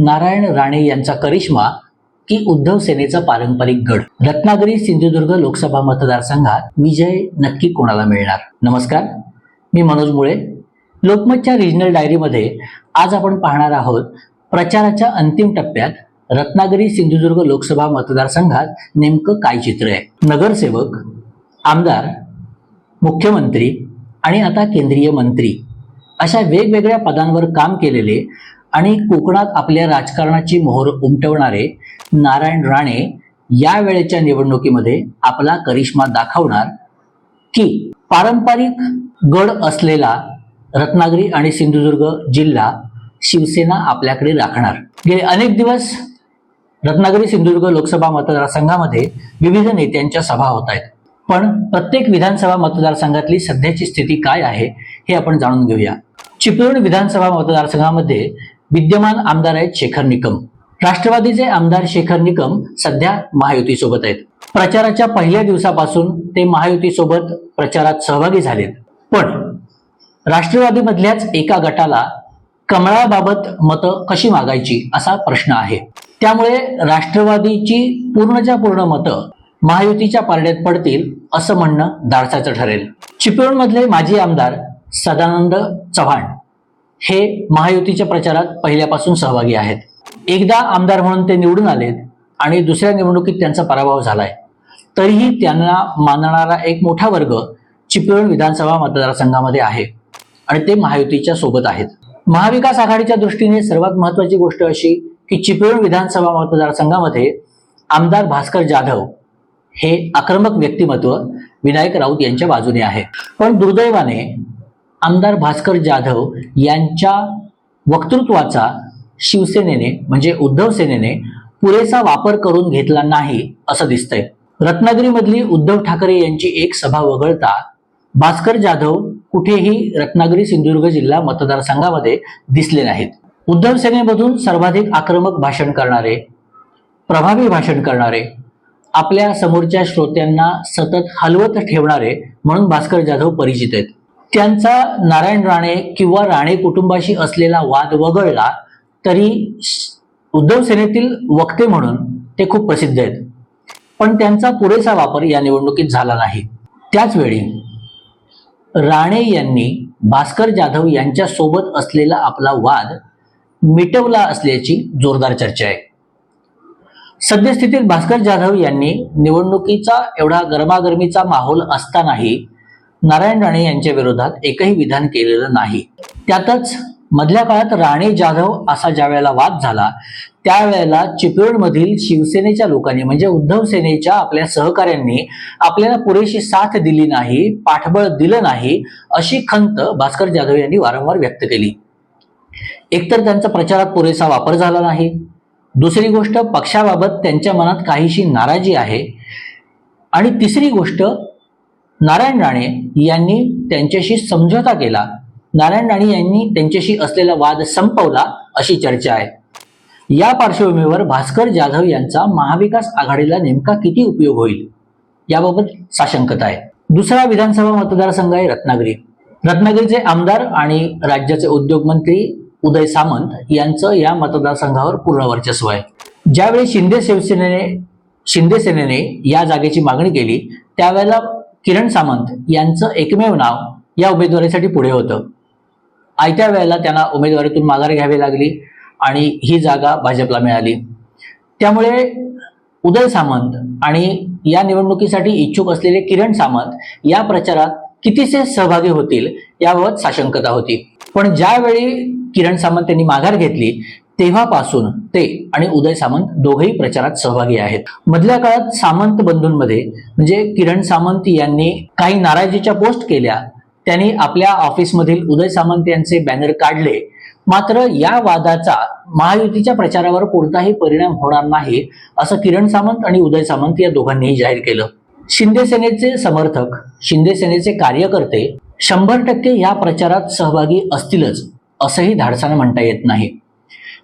नारायण राणे यांचा करिश्मा की उद्धव सेनेचा पारंपरिक गड. रत्नागिरी सिंधुदुर्ग लोकसभा मतदारसंघात विजय नक्की कोणाला मिळणार? नमस्कार मी मनोज मुळे. लोकमतच्या रिजनल डायरीमध्ये आज आपण पाहणार आहोत प्रचाराच्या अंतिम टप्प्यात रत्नागिरी सिंधुदुर्ग लोकसभा मतदारसंघात नेमकं काय चित्र आहे? नगरसेवक आमदार मुख्यमंत्री आणि आता केंद्रीय मंत्री अशा वेगवेगळ्या पदांवर काम केलेले आणि कोकणात आपल्या राजकारणाची मोहर उमटवणारे नारायण राणे या वेळेच्या निवडणुकीमध्ये आपला करिश्मा दाखवणार की पारंपरिक गड असलेला रत्नागिरी आणि सिंधुदुर्ग जिल्हा शिवसेना आपल्याकडे राखणार. गेले अनेक दिवस रत्नागिरी सिंधुदुर्ग लोकसभा मतदारसंघामध्ये विविध नेत्यांच्या सभा होत आहेत. पण प्रत्येक विधानसभा मतदारसंघातली सध्याची स्थिती काय आहे हे आपण जाणून घेऊया. चिपळूण विधानसभा मतदारसंघामध्ये विद्यमान आमदार आहेत शेखर निकम. राष्ट्रवादीचे आमदार शेखर निकम सध्या महायुतीसोबत आहेत. प्रचाराच्या पहिल्या दिवसापासून ते महायुतीसोबत प्रचारात सहभागी झालेत. पण राष्ट्रवादीमधल्याच एका गटाला कमळाबाबत मतं कशी मागायची असा प्रश्न आहे. त्यामुळे राष्ट्रवादीची पूर्णच्या पूर्ण मतं महायुतीच्या पारड्यात पडतील असं म्हणणं धाडसाचं ठरेल. चिपळूणमधले माजी आमदार सदानंद चव्हाण हे महायुतीच्या प्रचारात पहिल्यापासून सहभागी आहेत. एकदा आमदार म्हणून ते निवडून आलेत आणि दुसऱ्या निवडणुकीत त्यांचा पराभव झालाय. तरीही त्यांना मानणारा एक मोठा वर्ग चिपळूण विधानसभा मतदारसंघामध्ये आहे आणि ते महायुतीच्या सोबत आहेत. महाविकास आघाडीच्या दृष्टीने सर्वात महत्वाची गोष्ट अशी की चिपळूण विधानसभा मतदारसंघामध्ये आमदार भास्कर जाधव हे आक्रमक व्यक्तिमत्व विनायक राऊत यांच्या बाजूने आहे. पण दुर्दैवाने आमदार भास्कर जाधव यांच्या वक्तृत्वाचा शिवसेनेने म्हणजे उद्धव सेनेने पुरेसा वापर करून घेतला नाही असं दिसतंय. रत्नागिरीमधली उद्धव ठाकरे यांची एक सभा वगळता भास्कर जाधव कुठेही रत्नागिरी सिंधुदुर्ग जिल्हा मतदारसंघामध्ये दिसले नाहीत. उद्धव सेनेमधून सर्वाधिक आक्रमक भाषण करणारे प्रभावी भाषण करणारे आपल्या समोरच्या श्रोत्यांना सतत हलवत ठेवणारे म्हणून भास्कर जाधव परिचित आहेत. त्यांचा नारायण राणे किंवा राणे कुटुंबाशी असलेला वाद वगळला तरी उद्धव सेनेतील वक्ते म्हणून ते खूप प्रसिद्ध आहेत. पण त्यांचा पुरेसा वापर या निवडणुकीत झाला नाही. त्याचवेळी राणे यांनी भास्कर जाधव यांच्या सोबत असलेला आपला वाद मिटवला असल्याची जोरदार चर्चा आहे. सद्यस्थितीत भास्कर जाधव यांनी निवडणुकीचा एवढा गरमागरमीचा माहोल असतानाही नारायण राणे यांच्या विरोधात एकही विधान केलेलं नाही. त्यातच मधल्या काळात राणे जाधव असा ज्या वेळेला वाद झाला त्यावेळेला चिपळूणमधील शिवसेनेच्या लोकांनी म्हणजे उद्धव सेनेच्या आपल्या सहकाऱ्यांनी आपल्याला पुरेशी साथ दिली नाही पाठबळ दिलं नाही अशी खंत भास्कर जाधव यांनी वारंवार व्यक्त केली. एकतर त्यांचा प्रचारात पुरेसा वापर झाला नाही. दुसरी गोष्ट पक्षाबाबत त्यांच्या मनात काहीशी नाराजी आहे. आणि तिसरी गोष्ट नारायण राणे यांनी त्यांच्याशी समझोता केला. नारायण राणे यांनी त्यांच्याशी असलेला वाद संपवला अशी चर्चा आहे. या पार्श्वभूमीवर भास्कर जाधव यांचा महाविकास आघाडीला नेमका किती उपयोग होईल? याबाबत साशंकता आहे. दुसरा विधानसभा मतदारसंघ आहे रत्नागिरी. रत्नागिरीचे आमदार आणि राज्याचे उद्योगमंत्री उदय सामंत यांचं या मतदारसंघावर पूर्ण वर्चस्व आहे. ज्यावेळी शिंदे शिवसेनेने शिंदे सेनेने या जागेची मागणी केली त्यावेळेला किरण सामंत यांचं एकमेव नाव या उमेदवारीसाठी पुढे होतं. आयत्या वेळेला त्यांना उमेदवारीतून माघार घ्यावी लागली आणि ही जागा भाजपला मिळाली. त्यामुळे उदय सामंत आणि या निवडणुकीसाठी इच्छुक असलेले किरण सामंत या प्रचारात कितीसे सहभागी होतील याबाबत साशंकता होती. पण ज्यावेळी किरण सामंत यांनी माघार घेतली तेव्हापासून ते आणि उदय सामंत दोघेही प्रचारात सहभागी आहेत. मधल्या काळात सामंत बंधूंमध्ये म्हणजे किरण सामंत यांनी काही नाराजीच्या पोस्ट केल्या. त्यांनी आपल्या ऑफिसमधील उदय सामंत यांचे बॅनर काढले. मात्र या वादाचा महायुतीच्या प्रचारावर कोणताही परिणाम होणार नाही असं किरण सामंत आणि उदय सामंत या दोघांनीही जाहीर केलं. शिंदे सेनेचे समर्थक शिंदे सेनेचे कार्यकर्ते शंभर टक्के या प्रचारात सहभागी असतीलच असंही धाडसानं म्हणता येत नाही.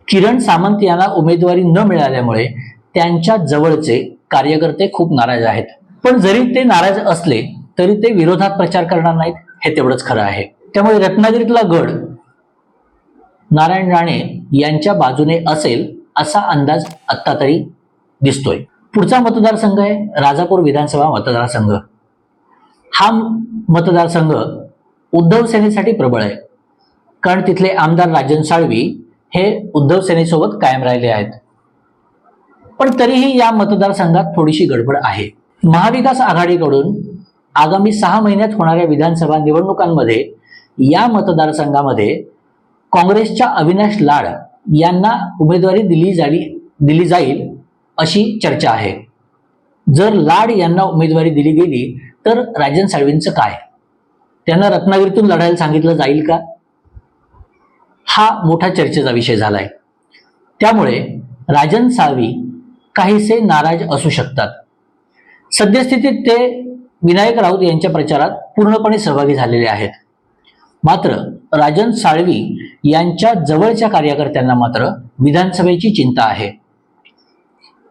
किरण सामंत यांना उमेदवारी न मिळाल्यामुळे त्यांच्या जवळचे कार्यकर्ते खूप नाराज आहेत. पण जरी ते नाराज असले तरी ते विरोधात प्रचार करणार नाहीत हे तेवढंच खरं आहे. त्यामुळे रत्नागिरीतला गड नारायण राणे यांच्या बाजूने असेल असा अंदाज आत्ता तरी दिसतोय. पुढचा मतदारसंघ आहे राजापूर विधानसभा मतदारसंघ. हा मतदारसंघ उद्धव सेनेसाठी प्रबळ आहे. कारण तिथले आमदार राजन साळवी हे उद्धव सेनेसोबत कायम राहिले आहेत. पण तरीही या मतदारसंघात थोडीशी गडबड आहे. महाविकास आघाडीकडून आगामी सहा महिन्यात होणाऱ्या विधानसभा निवडणुकांमध्ये या मतदारसंघामध्ये काँग्रेसच्या अविनाश लाड यांना उमेदवारी दिली जाली दिली जाईल अशी चर्चा आहे. जर लाड यांना उमेदवारी दिली गेली तर राजन साळवींचं काय? त्यांना रत्नागिरीतून लढायला सांगितलं जाईल का? हा मोठा चर्चेचा विषय झाला आहे त्यामुळे राजन साळवी काहीसे नाराज असू शकतात. सद्यस्थितीत ते विनायक राऊत यांच्या प्रचारात पूर्णपणे सहभागी झालेले आहेत. मात्र राजन साळवी यांच्या जवळच्या कार्यकर्त्यांना मात्र विधानसभेची चिंता आहे.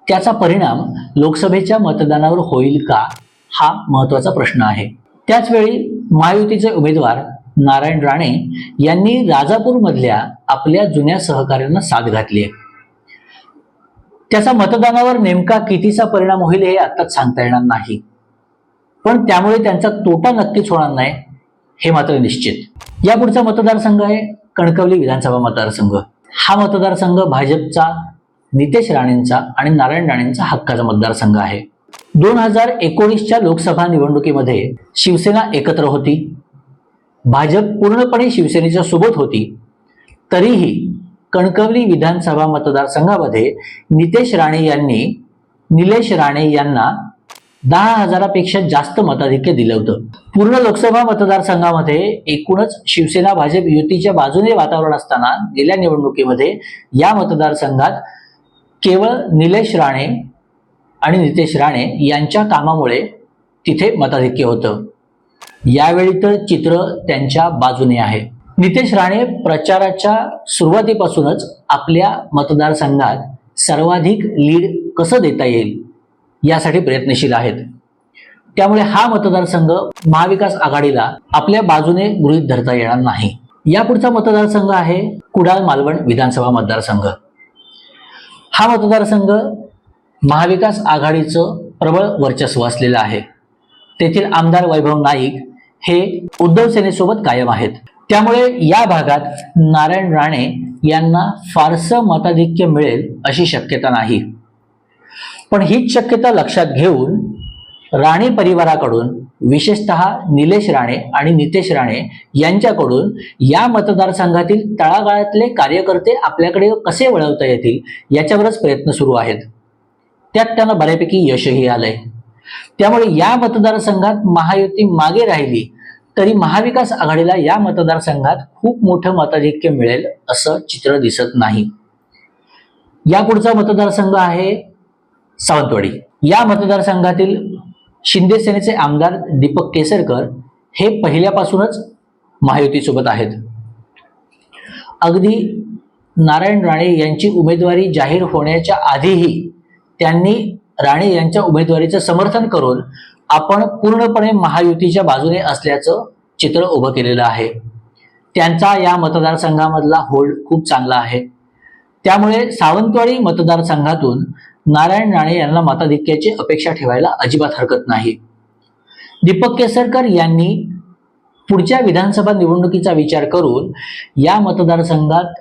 त्याचा परिणाम लोकसभेच्या मतदानावर होईल का हा महत्त्वाचा प्रश्न आहे. त्याचवेळी महायुतीचे उमेदवार नारायण राणे यांनी राजापूरमधल्या आपल्या जुन्या सहकार्यांना साथ घातली आहे. त्याचा मतदानावर नेमका कितीचा परिणाम होईल हे आत्ताच सांगता येणार नाही. पण त्यामुळे त्यांचा तोटा नक्कीच होणार नाही हे मात्र निश्चित. यापुढचा मतदारसंघ आहे कणकवली विधानसभा मतदारसंघ. हा मतदारसंघ भाजपचा नितेश राणेंचा आणि नारायण राणेंचा हक्काचा मतदारसंघ आहे. दोन हजार एकोणीसच्या लोकसभा निवडणुकीमध्ये शिवसेना एकत्र होती. भाजप पूर्णपणे शिवसेनेच्या सोबत होती. तरीही कणकवली विधानसभा मतदारसंघामध्ये नितेश राणे यांनी निलेश राणे यांना दहा हजारापेक्षा जास्त मताधिक्य दिलं होतं. पूर्ण लोकसभा मतदारसंघामध्ये एकूणच शिवसेना भाजप युतीच्या बाजूने वातावरण असताना गेल्या निवडणुकीमध्ये या मतदारसंघात केवळ निलेश राणे आणि नितेश राणे यांच्या कामामुळे तिथे मताधिक्य होतं. यावेळी तर चित्र त्यांच्या बाजूने आहे. नितेश राणे प्रचाराच्या सुरुवातीपासूनच आपल्या मतदारसंघात सर्वाधिक लीड कसं देता येईल यासाठी प्रयत्नशील आहेत. त्यामुळे हा मतदारसंघ महाविकास आघाडीला आपल्या बाजूने गृहीत धरता येणार नाही. यापुढचा मतदारसंघ आहे कुडाळ मालवण विधानसभा मतदारसंघ. हा मतदारसंघ महाविकास आघाडीचं प्रबळ वर्चस्व असलेलं आहे. तेथील आमदार वैभव नाईक हे उद्धव सेनेसोबत कायम आहेत. त्यामुळे या भागात नारायण राणे यांना फारसं मताधिक्य मिळेल अशी शक्यता नाही. पण हीच शक्यता लक्षात घेऊन राणे परिवाराकडून विशेषतः निलेश राणे आणि नितेश राणे यांच्याकडून या मतदारसंघातील तळागाळातले कार्यकर्ते आपल्याकडे कसे वळवता येतील याच्यावरच प्रयत्न सुरू आहेत. त्यात त्यांना बऱ्यापैकी यशही आलंय. त्यामुळे या मतदारसंघात महायुती मागे राहिली तरी महाविकास आघाडीला या मतदारसंघात खूप मोठं मताधिक्य मिळेल असं चित्र दिसत नाही. या पुढचा मतदारसंघ आहे सावंतवाडी. या मतदारसंघातील शिंदे सेनेचे आमदार दीपक केसरकर हे पहिल्यापासूनच महायुतीसोबत आहेत. अगदी नारायण राणे यांची उमेदवारी जाहीर होण्याच्या आधीही त्यांनी राणे यांच्या उमेदवारीचं समर्थन करून आपण पूर्णपणे महायुतीच्या बाजूने असल्याचं चित्र उभं केलेलं आहे. त्यांचा या मतदारसंघामधला होल्ड खूप चांगला आहे. त्यामुळे सावंतवाडी मतदारसंघातून नारायण राणे यांना मताधिक्याची अपेक्षा ठेवायला अजिबात हरकत नाही. दीपक केसरकर यांनी पुढच्या विधानसभा निवडणुकीचा विचार करून या मतदारसंघात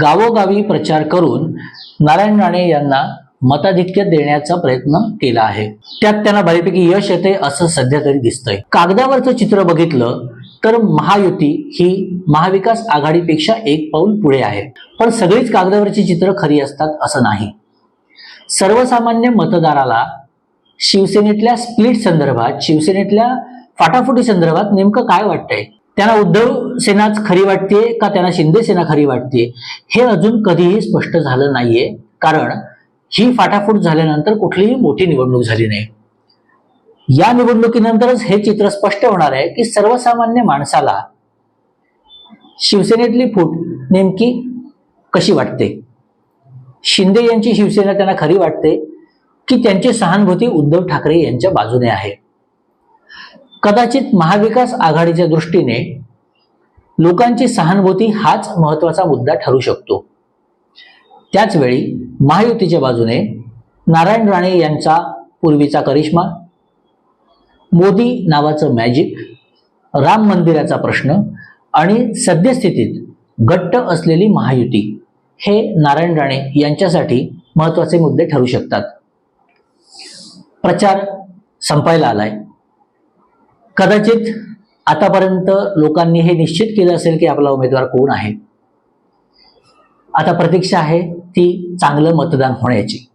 गावोगावी प्रचार करून नारायण राणे यांना मताधिक्य देण्याचा प्रयत्न केला आहे. त्यात त्यांना बऱ्यापैकी यश येते असं सध्या तरी दिसतंय. कागदावरचं चित्र बघितलं तर महायुती ही महाविकास आघाडीपेक्षा एक पाऊल पुढे आहे. पण सगळीच कागदावरची चित्र खरी असतात असं नाही. सर्वसामान्य मतदाराला शिवसेनेतल्या स्प्लिट संदर्भात शिवसेनेतल्या फाटाफुटी संदर्भात नेमकं काय वाटतंय? त्यांना उद्धव सेनाच खरी वाटते का त्यांना शिंदे सेना खरी वाटते हे अजून कधीही स्पष्ट झालं नाहीये. कारण ही फाटाफूट झाल्यानंतर कुठलीही मोठी निवडणूक झाली नाही. या निवडणुकीनंतरच हे चित्र स्पष्ट होणार आहे की सर्वसामान्य माणसाला शिवसेनेतली फूट नेमकी कशी वाटते? शिंदे यांची शिवसेना त्यांना खरी वाटते की त्यांची सहानुभूती उद्धव ठाकरे यांच्या बाजूने आहे? कदाचित महाविकास आघाडीच्या दृष्टीने लोकांची सहानुभूती हाच महत्त्वाचा मुद्दा ठरू शकतो. त्याचवेळी महायुतीच्या बाजूने नारायण राणे यांचा पूर्वीचा करिश्मा मोदी नावाचं मॅजिक राम मंदिराचा प्रश्न आणि सद्यस्थितीत घट्ट असलेली महायुती हे नारायण राणे यांच्यासाठी महत्त्वाचे मुद्दे ठरू शकतात. प्रचार संपायला आलाय. कदाचित आतापर्यंत लोकांनी हे निश्चित केलं असेल की आपला उमेदवार कोण आहे? आता प्रतीक्षा आहे. ती चांगलं मतदान होण्याची.